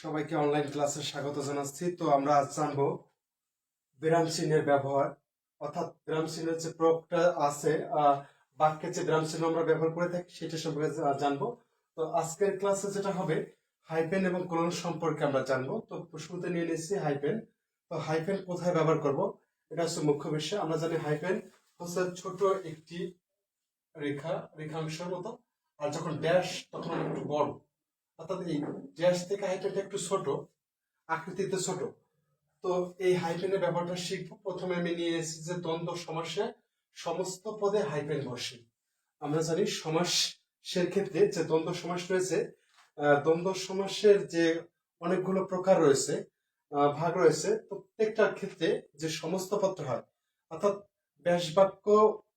সবাইকে অনলাইন ক্লাসে স্বাগত জানাচ্ছি। তো আমরা আজ জানব বিরাম চিহ্নের ব্যবহার। অর্থাৎ বিরাম চিহ্নের যে প্রয়োগটা আছে আহ, বাক্যে যে বিরাম চিহ্ন আমরা ব্যবহার করে থাকি সেটা সম্পর্কে জানব। তো আজকের ক্লাসে যেটা হবে হাইপেন এবং কোলন সম্পর্কে আমরা জানব। তো শুরুতে নিয়ে নিচ্ছি হাইপেন তো হাইপেন কোথায় ব্যবহার করব? এটা হচ্ছে মুখ্য বিষয়। আমরা জানি হাইপেন হচ্ছে ছোট একটি রেখা রেখাংশের মতো। আর যখন ড্যাশ তখন একটু বড়। অর্থাৎ এই ড্যাশ থেকে হাইপেনটা একটু ছোট, আকৃতিতে ছোট। তো এই হাইপেনের ব্যাপারটা শিখব। প্রথমে আমি নিয়ে এসেছি যে দ্বন্দ্ব সমাসে সমস্ত পদে হাইপেন বসে আমরা জানি সমাসের ক্ষেত্রে যে দ্বন্দ্ব সমাস রয়েছে দ্বন্দ্ব সমাসের যে অনেকগুলো প্রকার রয়েছে ভাগ রয়েছে প্রত্যেকটার ক্ষেত্রে যে সমস্ত পত্র হয়, অর্থাৎ ব্যাস বাক্য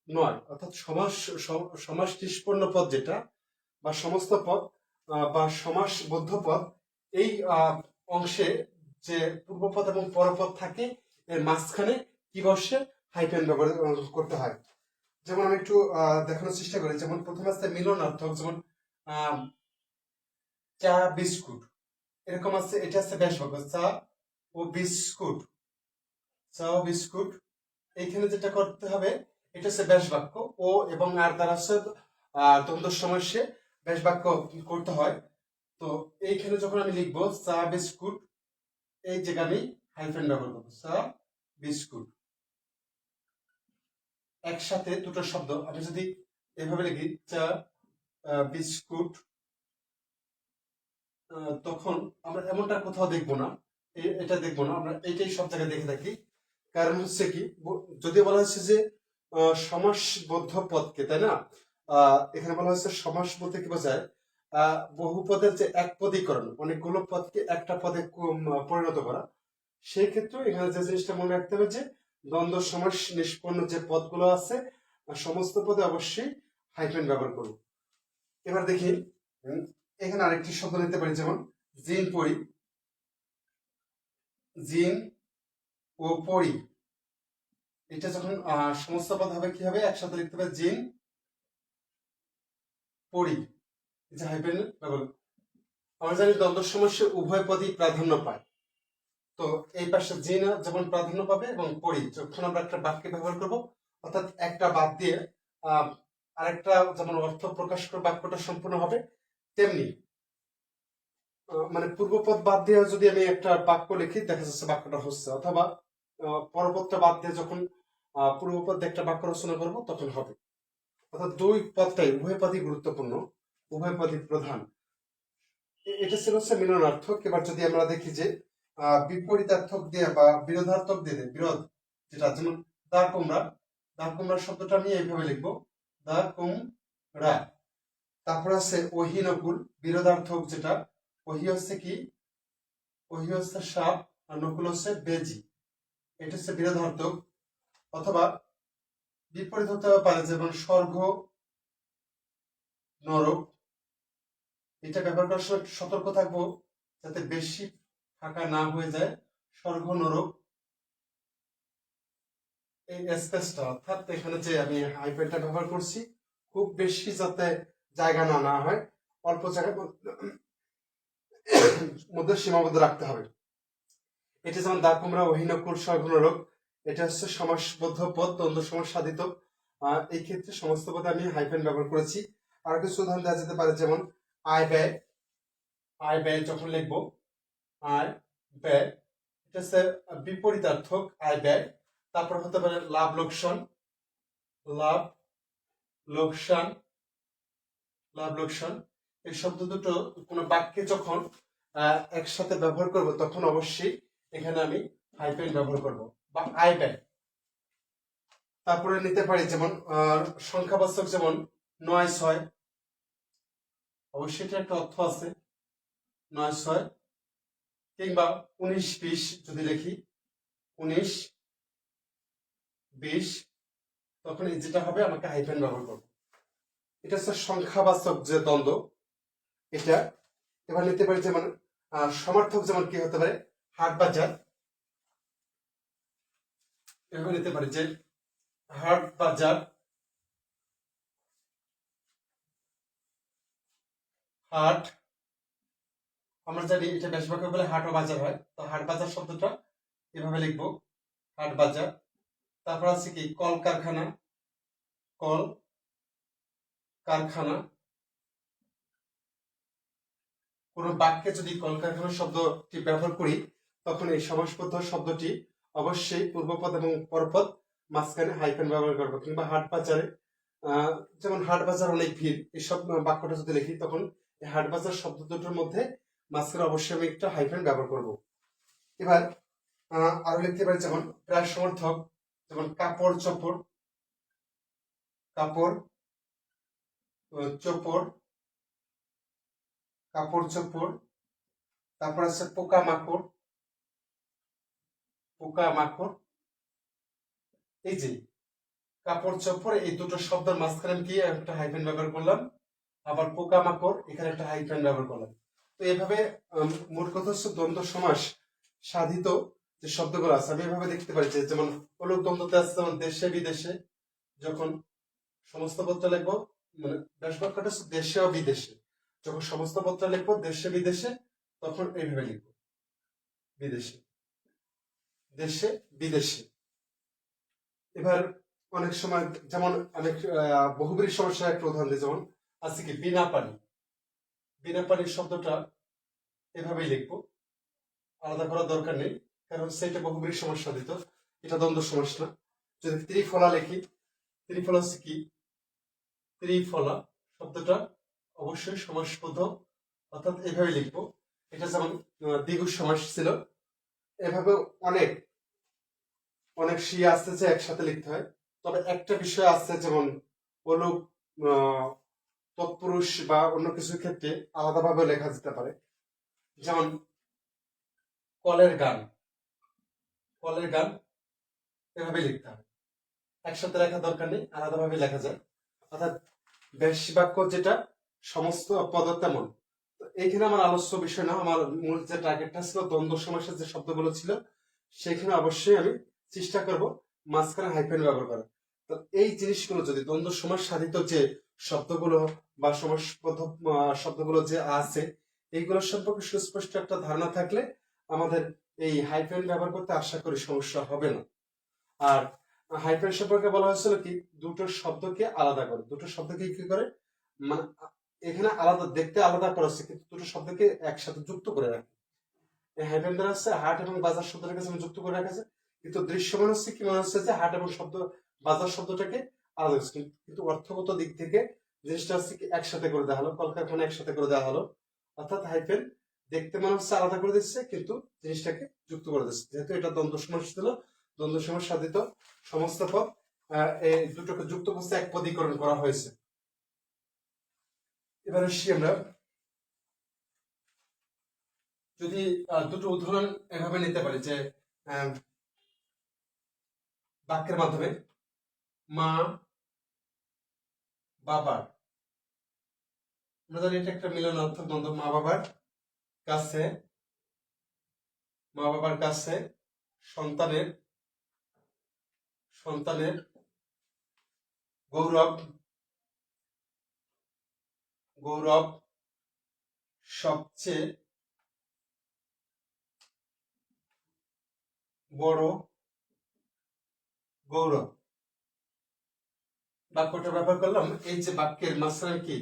নয়, অর্থাৎ সমাস, সম- সমাস নিষ্পন্ন পদ যেটা, বা সমস্ত পদ বা সমাসবদ্ধ পদ এই অংশে যে পূর্বপদ এবং পরপদ থাকে, এর মাঝখানে কি বসে? হাইপেন ব্যবহার করতে হয়। যেমন আমি একটু দেখানোর চেষ্টা করি। যেমন প্রথমে আছে মিলনার্থক, যেমন চা, বিস্কুট। এরকম আছে, এটা আছে ব্যাস বাক্য চা ও বিস্কুট। চা ও বিস্কুট। এইখানে যেটা করতে হবে, এটা হচ্ছে ব্যাস বাক্য ও এবং আর দ্বারা দ্বন্দ্ব সমাসে ব্যাস বাক্য করতে হয়। তো এইখানে যখন আমি লিখব চা বিস্কুট এই জায়গা আমি হাইফেন ব্যবহার করব। চা বিস্কুট। একসাথে দুটো শব্দ। আমি যদি এভাবে লিখি, চা বিস্কুট তখন আমরা এমনটা কোথাও দেখব না। এটা দেখব না। আমরা এইটাই সব জায়গায় দেখে থাকি। কারণ হচ্ছে কি যদি বলা হচ্ছে যে সমাসবদ্ধ পদকে, তাই না? এখানে বলা হচ্ছে সমাস বলতে কি বোঝায়? বহু পদের যে এক পদীকরণ, অনেকগুলো পদকে একটা পদে পরিণত করা। সেই ক্ষেত্রে এখানে যে জিনিসটা মনে রাখতে হবে যে, দ্বন্দ্ব, সমাস, নিষ্পন্ন যে পদগুলো আছে সমস্ত পদে অবশ্যই হাইফেন ব্যবহার করব এবার দেখি এখানে আরেকটি শব্দ নিতে পারি, যেমন, জিন পরি। জিন ও পরি। এটা যখন সমস্ত পদ হবে, কি হবে? একসাথে লিখতে হবে জিন এই যে হাইফেন ব্যবহার আমরা জানি দ্বন্দ্ব সমস্যা উভয় পদই প্রাধান্য পায়। তো এই পাশে জিন যেমন প্রাধান্য পাবে এবং পড়ি। যখন আমরা একটা বাক্যে ব্যবহার করব। অর্থাৎ একটা বাদ দিয়ে আরেকটা যেমন অর্থ প্রকাশ করে বাক্যটা সম্পূর্ণ হবে, তেমনি মানে পূর্বপদ বাদ দিয়ে যদি আমি একটা বাক্য লিখি, দেখা যাচ্ছে বাক্যটা হচ্ছে। অথবা পরপদটা বাদ দিয়ে যখন পূর্বপদ একটা বাক্য রচনা করব, তখন হবে। অর্থাৎ দুই পদটাই উভয় পদই গুরুত্বপূর্ণ উভয় পদই প্রধান এটা ছিল হচ্ছে মিলনার্থক। এবার যদি আমরা দেখি যে বিপরীতার্থক দিয়ে বা বিরোধার্থক দিয়ে বিরোধ, যেটা যেমন দা কুমড়া দা কুমড়া শব্দটা আমি এইভাবে লিখব। দা কুমড়া তারপর আছে ওহিনকুল বিরোধার্থক যেটা। ওহি হচ্ছে কি? ওহি হচ্ছে সাপ আর নকুল হচ্ছে বেজি। এটা হচ্ছে বিরোধার্থক। অথবা বিপরীত হতে পারে যেমন স্বর্গ, নরক। এটা ব্যবহার করার সময় সতর্ক থাকব, যাতে বেশি ফাঁকা না হয়ে যায়। স্বর্গ, নরক। এই স্পেসটা, অর্থাৎ এখানে যে আমি হাইপেনটা ব্যবহার করছি, খুব বেশি যাতে জায়গা না না হয়, অল্প জায়গার মধ্যে- সীমাবদ্ধ রাখতে হবে। এটা যেমন দা কুমড়া অহিনকুল, স্বর্গ, নরক। এটা হচ্ছে সমাসবদ্ধ পদ, দ্বন্দ্ব সমাস সাধিত। এই ক্ষেত্রে সমস্ত পদে আমি হাইফেন ব্যবহার করেছি। আর কিছু উদাহরণ দেওয়া যেতে পারে, যেমন আয় ব্যয়। আয় ব্যয় যখন লিখব, আয় ব্যয়, এটা হচ্ছে বিপরীতার্থক আয় ব্যয়। তারপর হতে পারে লাভ লোকসান। লাভ লোকসান লাভ লোকসান। এই শব্দ দুটো কোনো বাক্যে যখন একসাথে ব্যবহার করব, তখন অবশ্যই এখানে আমি হাইপেন ব্যবহার করব। বা আয় ব্যয় তারপরে নিতে পারি যেমন সংখ্যাবাচক যেমন নয় ছয়। অবশ্যই এটা একটা অর্থ আছে। নয় ছয় কিংবা উনিশ বিশ যদি লিখি উনিশ বিশ, তখন যেটা হবে আমাকে হাইফেন ব্যবহার করব। এটা হচ্ছে সংখ্যাবাচক যে দ্বন্দ্ব, এটা এবার নিতে পারি যেমন সমার্থক যেমন কি হতে পারে? হাট বাজার। এভাবে নিতে পারি যে হাট বাজার, হাট, আমরা জানি এটা বেশ বাক্য বলে হাট ও বাজার হয়। তো হাট বাজার শব্দটা এভাবে লিখব। হাট বাজার, তারপর আছে কি? কল কারখানা কল কারখানা। কোন বাক্যে যদি কলকারখানা শব্দটি ব্যবহার করি, তখন এই সমাসবদ্ধ শব্দটি অবশ্যই পূর্বপদ এবং পরপদ মাঝখানে হাইফেন ব্যবহার করব কিংবা হাট বাজারে যেমন হাট বাজার অনেক ভিড় এইসব বাক্যটা যদি লিখি তখন হাট বাজার শব্দ দুটোর মধ্যে মাঝখানে অবশ্যই আমি একটা হাইফেন ব্যবহার করব। এবার আরও লিখতে পারি যেমন প্রায় সমর্থক, যেমন কাপড় চোপড় কাপড় চোপড় কাপড় চোপড়, তারপর আছে পোকা মাকড় পোকা মাকড়। এই যে, কাপড় চোপড়, এই দুটো শব্দের মাঝখানে আমি কি একটা হাইফেন ব্যবহার করলাম? আবার পোকা মাকড়, এখানে একটা হাইফেন ব্যবহার করলাম। তো এভাবে মোট কথা হচ্ছে দ্বন্দ্ব সমাস সাধিত যে শব্দগুলো আছে, আমি এভাবে দেখতে পারি যে যেমন অলুক দ্বন্দ্বতে আছে যেমন দেশে, বিদেশে, যখন সমস্ত পত্র লিখব মানে ব্যাস বাক্যটা হচ্ছে দেশে ও বিদেশে। যখন সমস্ত পত্র লিখব, দেশে, বিদেশে, তখন এইভাবে লিখব, বিদেশে। দেশে বিদেশে। এবার অনেক সময় যেমন অনেক আহ, বহুব্রীর সমস্যা একটা দিই যেমন আছে কি বিনা পানি। বিনা পানির শব্দটা এভাবেই লিখব। আলাদা করার দরকার নেই কারণ সেটা বহুব্রীর সমস্যা দিত। এটা দ্বন্দ্ব সমস্যা যদি ত্রিফলা লিখি ত্রিফলা হচ্ছে কি? ত্রিফলা শব্দটা অবশ্যই সমাসবদ্ধ অর্থাৎ এভাবে লিখব। এটা যেমন দ্বিগু সমাস ছিল এভাবে অনেক অনেক আসতে যে একসাথে লিখতে হয়। তবে একটা বিষয় আছে, যেমন অলুক তৎপুরুষ বা অন্য কিছুর ক্ষেত্রে আলাদাভাবে লেখা যেতে পারে। যেমন কলের গান কলের গান এভাবে লিখতে হবে একসাথে লেখা দরকার নেই আলাদাভাবে লেখা যায়। অর্থাৎ বেশি বাক্য যেটা, সমস্ত পদ তেমন। এইখানে আমার আলোচ্য বিষয় না আমার মূল যে টার্গেটটা ছিল দ্বন্দ্ব সমাসের যে শব্দগুলো ছিল সেখানে অবশ্যই আমি চেষ্টা করব মাঝখানে হাইফেন ব্যবহার করা তো এই জিনিসগুলো যদি দ্বন্দ্ব সমাজ সাধিত যে শব্দগুলো বা সমাজ আহ, শব্দগুলো যে আছে এইগুলো সম্পর্কে সুস্পষ্ট একটা ধারণা থাকলে আমাদের এই হাইফেন ব্যবহার করতে আশা করি সমস্যা হবে না। আর হাইফেন সম্পর্কে বলা হয়েছিল কি দুটো শব্দকে আলাদা করে। দুটো শব্দকে কি করে? মানে এখানে আলাদা, দেখতে আলাদা করা হচ্ছে কিন্তু দুটো শব্দকে একসাথে যুক্ত করে রাখে। হাইফেন দ্বারা হচ্ছে হাট এবং বাজার শব্দটাকে যুক্ত করে রাখা যায় কিন্তু দৃশ্যমান হচ্ছে কি, মনে হচ্ছে যে হাট এবং শব্দ, বাজার শব্দটাকে আলাদা হচ্ছে কিন্তু- অর্থগত দিক থেকে জিনিসটা হচ্ছে কি, একসাথে করে দেওয়া হলো কলকারখানা একসাথে করে দেওয়া হলো, অর্থাৎ হাইফেন দেখতে মনে হচ্ছে আলাদা করে দিচ্ছে, কিন্তু জিনিসটাকে যুক্ত করে দিচ্ছে। যেহেতু এটা দ্বন্দ্ব সমাস ছিল, দ্বন্দ্ব সমাস সাধিত সমস্ত পদ এই দুটোকে যুক্ত করতে এক পদীকরণ করা হয়েছে। এবার আসছি আমরা যদি দুটো উদাহরণ এভাবে নিতে পারি যে বাক্যের মাধ্যমে মা বাবার আমরা জানি এটা একটা মিলন অর্থাৎ দ্বন্দ্ব। মা বাবার কাছে, মা বাবার কাছে সন্তানের সন্তানের গৌরব গৌরব সবচেয়ে বড় গৌরব। বাক্যটা ব্যবহার করলাম, এই যে বাক্যের মাঝখানে কি?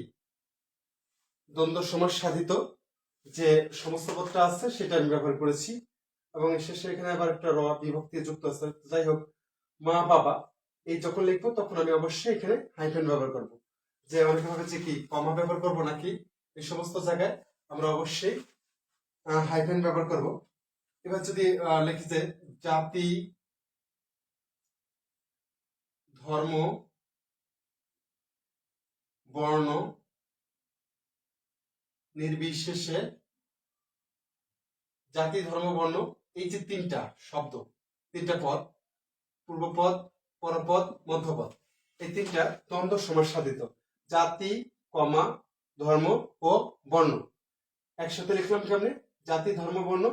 দ্বন্দ্ব সমাস সাধিত যে সমস্ত পদটা আছে, সেটা আমি ব্যবহার করেছি। এবং শেষে এখানে আবার একটা র বিভক্তি যুক্ত আছে। যাই হোক, মা, বাবা, এই যখন লিখব, তখন আমি অবশ্যই এখানে হাইফেন ব্যবহার করব। যে অনেকে ভাবে যে কি কমা ব্যবহার করব নাকি? এই সমস্ত জায়গায় আমরা অবশ্যই হাইফেন ব্যবহার করব। এবার যদি লিখি যে জাতি, ধর্ম, বর্ণ, নির্বিশেষে জাতি, ধর্ম, বর্ণ, এই যে তিনটা শব্দ, তিনটা পদ, পূর্বপদ, পরপদ, মধ্যপদ, এই তিনটা দ্বন্দ্ব সমাস সাধিত জাতি, কমা, ধর্ম ও বর্ণ। একসাথে লিখলাম কেমনে? জাতি, ধর্ম, বর্ণ,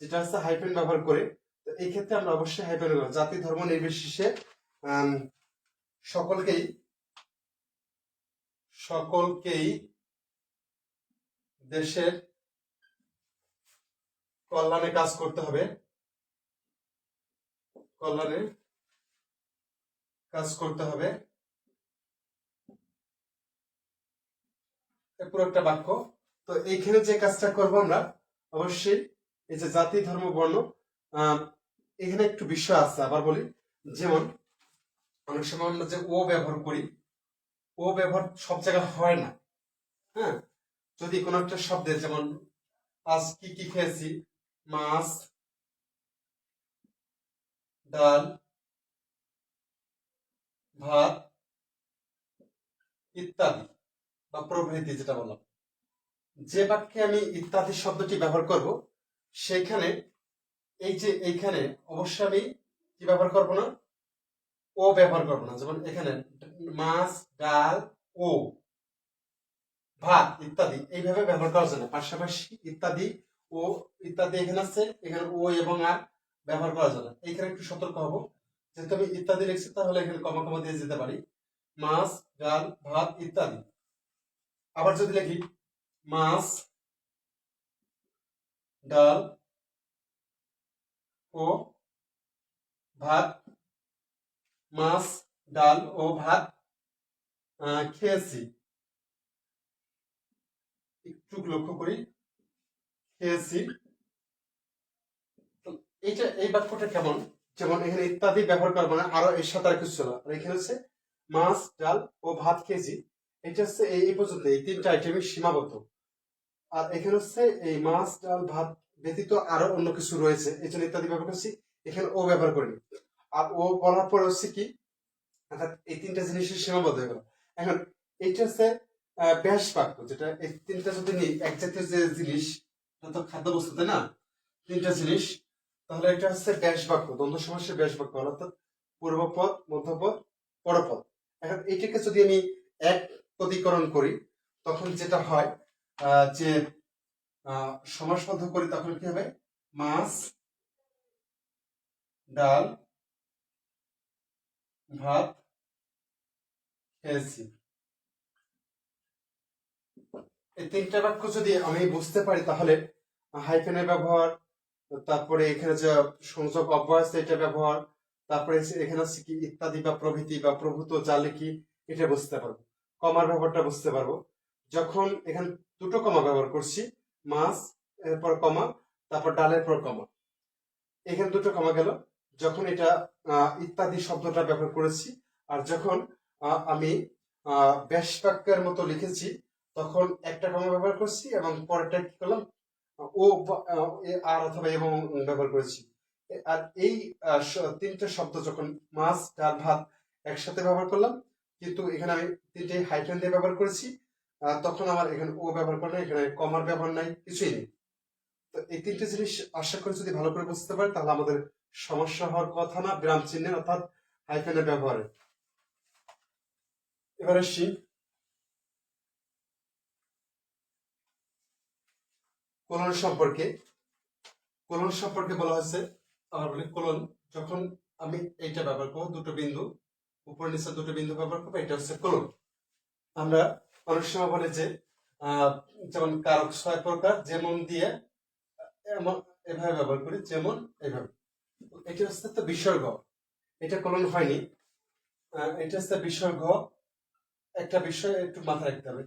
যেটা হচ্ছে হাইফেন ব্যবহার করে। তো এই ক্ষেত্রে আমরা অবশ্যই হাইফেন জাতি, ধর্ম নির্বিশেষে সকলকেই সকলকেই দেশের কল্যাণে কাজ করতে হবে। কল্যাণে কাজ করতে হবে। পুরো একটা বাক্য। তো এইখানে যে কাজটা করব আমরা, অবশ্যই এই যে জাতি, ধর্ম, বর্ণ এখানে একটু বিষয় আছে, আবার বলি। যেমন, অনেক সময় আমরা যে ও ব্যবহার করি, ও ব্যবহার সব জায়গায় হয় না। হ্যাঁ? যদি কোনো একটা শব্দে, যেমন, আজ কি কি খেয়েছি? মাছ, ডাল, ভাত, ইত্যাদি। বা প্রভৃতি যেটা বললাম। যে বাক্যে আমি ইত্যাদি শব্দটি ব্যবহার করব, সেইখানে, এই যে এইখানে অবশ্যই আমি কি ব্যবহার করব না? ও ব্যবহার করব না। যেমন এখানে, মাছ, ডাল, ও, ভাত ইত্যাদি এইভাবে ব্যবহার করা যায় না পাশাপাশি ইত্যাদি, ও ইত্যাদি এখানে আছে, এখানে ও এবং আর ব্যবহার করা না এইখানে একটু সতর্ক হব। যেহেতু আমি ইত্যাদি লিখছি, তাহলে এখানে কমা কমা দিয়ে যেতে পারি। মাছ, ডাল, ভাত ইত্যাদি। আবার যদি লিখি, মাছ, ডাল ও ভাত, মাছ, ডাল ও ভাত খেয়েছি। একটু লক্ষ্য করি, খেয়েছি। এইটা, এই বাক্যটা কেমন? যেমন এখানে ইত্যাদি ব্যবহার করব না আরও এর সাথে আর কিছু ছিল আর এখানে হচ্ছে মাছ, ডাল ও ভাত খেয়েছি। এটা হচ্ছে এই পর্যন্ত এই তিনটা আইটেমই সীমাবদ্ধ। আর এখানে হচ্ছে এই মাছ, ডাল, ভাত ব্যতীত আরও অন্য কিছু রয়েছে। এই জন্য ইত্যাদি ব্যবহার করছি। এখানে ও ব্যবহার করিনি। আর ও বলার পরে হচ্ছে কি, অর্থাৎ এই তিনটা জিনিসের সীমাবদ্ধ হয়ে গেল। এখন এইটা হচ্ছে ব্যাস বাক্য, যেটা এই তিনটা যদি নিই, এক জাতীয় যে জিনিস, এটা তো খাদ্য বস্তু তাই না? তিনটা জিনিস, তাহলে এটা হচ্ছে ব্যাস বাক্য, দ্বন্দ্ব সমাসের ব্যাস বাক্য, অর্থাৎ পূর্বপদ, মধ্যপদ, পরপদ। এখন এইটাকে যদি আমি এক পদীকরণ করি, তখন যেটা হয় যে সমাসবদ্ধ করি, তখন কি হবে? মাছ, ডাল, ভাত খেয়েছি। এই তিনটা বাক্য যদি আমি বুঝতে পারি, তাহলে হাইফেনের ব্যবহার, তারপরে এখানে যে সংযোগ আছে এটা ব্যবহার, তারপরে এখানে ইত্যাদি বা প্রভৃতি বা প্রভূত যা লিখি, এটা বুঝতে পারব। কমার ব্যবহারটা বুঝতে পারব। যখন এখানে দুটো কমা ব্যবহার করছি, মাছ, এরপর কমা, তারপর ডালের পর কমা। এখানে দুটো কমা গেল। যখন এটা ইত্যাদি শব্দটা ব্যবহার করেছি, আর যখন আমি ব্যাস বাক্যের মতো লিখেছি, তখন একটা কমা ব্যবহার করছি এবং পরেরটা কি করলাম? ও আর অথবা এবং ব্যবহার করেছি। আর এই তিনটে শব্দ যখন মাছ, ডাল, ভাত একসাথে ব্যবহার করলাম কিন্তু এখানে আমি তিনটে হাইফেন দিয়ে ব্যবহার করেছি তখন আমার এখানে ও ব্যবহার করে নাই, এখানে কমার ব্যবহার নাই, কিছুই নেই। তো এই তিনটে জিনিস আশা করি যদি ভালো করে বুঝতে পারি তাহলে আমাদের সমস্যা হওয়ার কথা না, বিরাম চিহ্নের অর্থাৎ হাইফেনের ব্যবহারে। এবার আসছি কোলন সম্পর্কে। কোলন সম্পর্কে বলা হয়েছে, আবার বলি কোলন যখন আমি এইটা ব্যবহার করব, দুটো বিন্দু উপর নিচে দুটো বিন্দু ব্যবহার করব, এটা হচ্ছে কোলন আমরা অনেক সময় বলে যে যেমন কারক ছয় প্রকার, যেমন দিয়ে, এমন এভাবে ব্যবহার করি, যেমন এভাবে। এটা হচ্ছে তো বিসর্গ। এটা কোলন হয়নি। এটা হচ্ছে বিসর্গ। একটা বিষয় একটু মাথায় রাখতে হবে।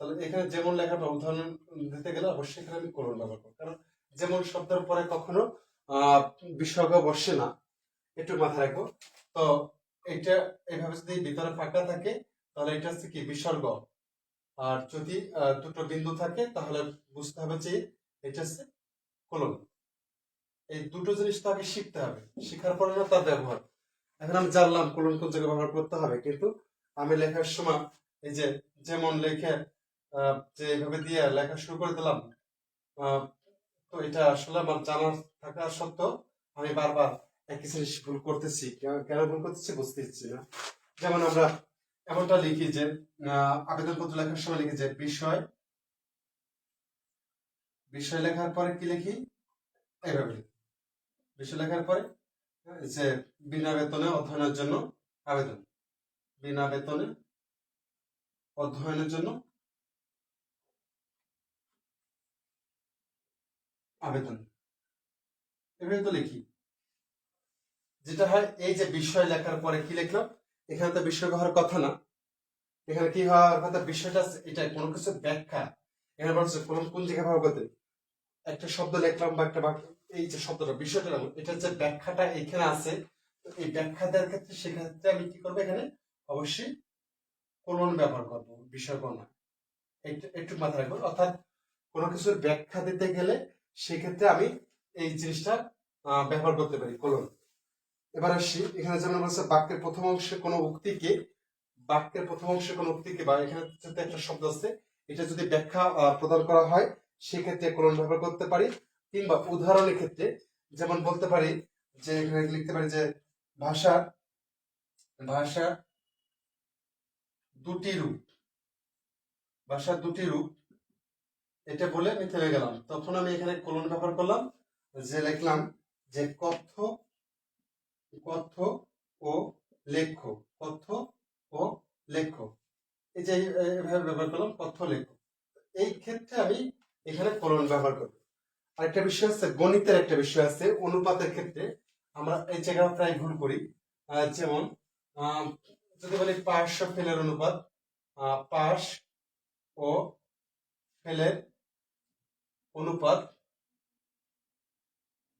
তাহলে এখানে যেমন লেখার বা উদাহরণ দিতে গেলে অবশ্যই এখানে আমি কোলন ব্যবহার করব। কারণ যেমন শব্দের পরে কখনো বিসর্গ বসে না। একটু মাথায় রাখব। তো এটা এইভাবে যদি ভিতরে ফাঁকা থাকে, তাহলে এটা হচ্ছে কি বিসর্গ। আর যদি দুটো বিন্দু থাকে, তাহলে বুঝতে হবে যে এটা হচ্ছে কোলন। এই দুটো জিনিস তো শিখতে হবে। শেখার পরে না তার ব্যবহার। এখন আমি জানলাম কোলন কোন জায়গায় ব্যবহার করতে হবে, কিন্তু আমি লেখার সময় এই যে যেমন লেখে যে এইভাবে দিয়ে লেখা শুরু করে দিলাম তো এটা আসলে আমার জানার থাকা সত্ত্বেও আমি বারবার জিনিস ভুল করতেছি কেন- ভুল করতেছি বুঝতে না। যেমন আমরা এমনটা লিখি যে আহ, আবেদনপত্র লেখার সময় লিখি যে বিষয় বিষয় লেখার পরে কি লিখি? এইভাবে বিষয় লেখার পরে যে বিনা বেতনে অধ্যয়নের জন্য আবেদন। বিনা বেতনে অধ্যয়নের জন্য আবেদন। এভাবে তো লিখি। যেটা হয়, এই যে বিষয় লেখার পরে কি লিখলাম? এখানে তো বিষয় হওয়ার কথা না। এখানে কি হওয়ার কথা বিষয়টা এটা কোনো কিছু ব্যাখ্যা। এখানে বলছে কোন কোন জায়গায় ব্যবহার করতে? একটা শব্দ লিখলাম বা একটা বাক্য এই যে শব্দটা, বিষয়টা এটার যে ব্যাখ্যাটা এখানে আছে এই ব্যাখ্যা দেওয়ার ক্ষেত্রে সেক্ষেত্রে আমি কি করব এখানে? অবশ্যই কোলন ব্যবহার করব, বিষয় একটু একটু মাথায় রাখব অর্থাৎ কোনো কিছুর ব্যাখ্যা দিতে গেলে সেক্ষেত্রে আমি এই জিনিসটা ব্যবহার করতে পারি, কোলন। এবার আসি, এখানে যেমন বলছে বাক্যের প্রথম অংশে কোনো উক্তিকে, বাক্যের প্রথম অংশে কোনো উক্তিকে, বা এখানে একটা শব্দ আছে, এটা যদি ব্যাখ্যা প্রদান করা হয়, সেক্ষেত্রে কোলন ব্যবহার করতে পারি, কিংবা উদাহরণের ক্ষেত্রে যেমন বলতে পারি যে, এখানে লিখতে পারি যে, ভাষা ভাষা দুটি রূপ ভাষার দুটি রূপ, এটা বলে আমি থেমে গেলাম। তখন আমি এখানে কোলন ব্যবহার করলাম, যে লিখলাম যে কথ্য কথ্য ও লেখ্য। কথ্য ও লেখ্য। এই যে এইভাবে ব্যবহার করলাম কথ্য লেখ্য। এই ক্ষেত্রে আমি এখানে কোলন ব্যবহার করব। আরেকটা বিষয় আছে, গণিতের একটা বিষয় আছে, অনুপাতের ক্ষেত্রে আমরা এই জায়গাটা প্রায় ভুল করি। যেমন যদি বলি পাশ ও ফেলের অনুপাত পাশ ও ফেলের অনুপাত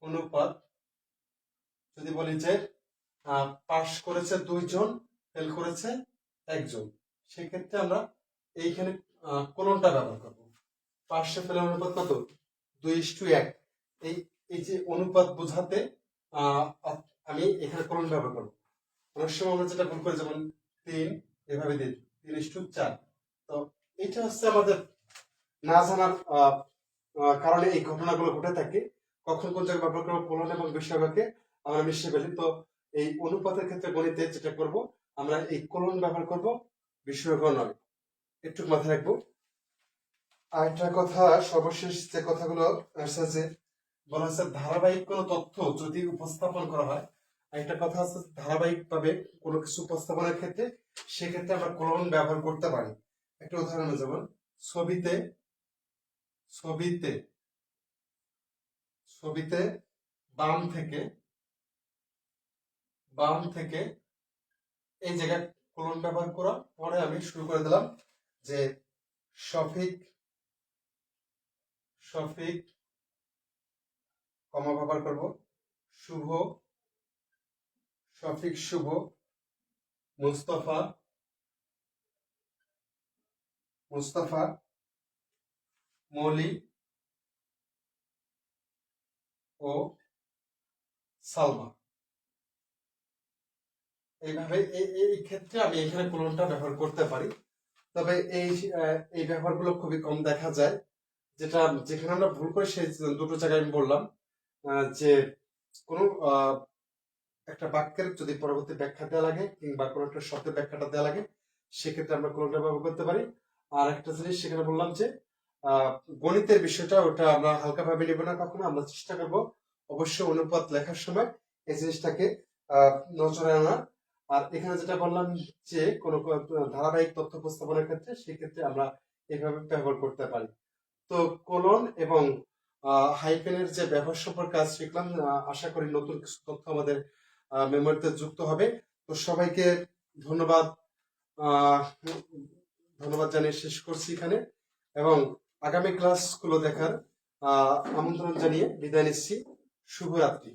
অনুপাত যদি বলি যে পাশ করেছে দুইজন ফেল করেছে একজন, সেক্ষেত্রে আমরা এইখানে কোলনটা ব্যবহার করব। পাশে ফেলের অনুপাত কত? দুই ইস্টু এক। এই এই যে অনুপাত বোঝাতে আমি এখানে কোলন ব্যবহার করব। অনেক সময় আমরা যেটা ভুল করি, যেমন তিন, এভাবে দিই। তিন ইস্টু চার। তো এটা হচ্ছে আমাদের না জানার কারণে এই ঘটনাগুলো ঘটে থাকে। কখন কোন জায়গায় ব্যবহার করব কোলন এবং বিষয়বাকে আমরা মিশিয়ে ফেলি তো এই অনুপাতের ক্ষেত্রে গণিতে যেটা করব, আমরা এই কোলন ব্যবহার করব বিষয়ক নয় একটু মাথায় রাখব। আর একটা কথা, সর্বশেষ যে কথাগুলো আসছে যে, বলা হচ্ছে ধারাবাহিক কোনো তথ্য যদি উপস্থাপন করা হয় একটা কথা আছে ধারাবাহিক ভাবে কোনো কিছু উপস্থাপনের ক্ষেত্রে, সেক্ষেত্রে আমরা কোলন ব্যবহার করতে পারি। একটা উদাহরণ যেমন ছবিতে ছবিতে ছবিতে বাম থেকে বাম থেকে এই জায়গায় কোলন ব্যবহার করা পরে আমি শুরু করে দিলাম যে সফিক সফিক কমা ব্যবহার করব, শুভ, সফিক শুভ, মুস্তফা মুস্তফা, মৌলি ও সালমা। এইভাবে এই- ক্ষেত্রে আমি এখানে কোলনটা ব্যবহার করতে পারি। তবে এই এই ব্যবহারগুলো খুবই কম দেখা যায়। যেটা, যেখানে আমরা ভুল করি, সেই দুটো জায়গায় আমি বললাম যে কোনো একটা বাক্যের যদি পরবর্তী ব্যাখ্যা দেওয়া লাগে, কিংবা কোনো একটা শব্দের ব্যাখ্যাটা দেওয়া লাগে, সেক্ষেত্রে আমরা কোনটা ব্যবহার করতে পারি। আর একটা জিনিস সেখানে বললাম যে গণিতের বিষয়টা, ওটা আমরা হালকা ভাবে নেব না কখনো, আমরা চেষ্টা করব অবশ্যই অনুপাত লেখার সময় এই জিনিসটাকে নজরে আনা আর এখানে যেটা বললাম যে, কোনো ধারাবাহিক তথ্য উপস্থাপনের ক্ষেত্রে সেক্ষেত্রে আমরা এইভাবে ব্যবহার করতে পারি। তো কোলন এবং হাইফেনের যে ব্যবহার সম্পর্কে আজ শিখলাম আশা করি নতুন কিছু তথ্য আমাদের মেমোরিতে যুক্ত হবে। তো সবাইকে ধন্যবাদ ধন্যবাদ জানিয়ে শেষ করছি এখানে। এবং আগামী ক্লাসগুলো দেখার আমন্ত্রণ জানিয়ে বিদায় নিচ্ছি। শুভরাত্রি।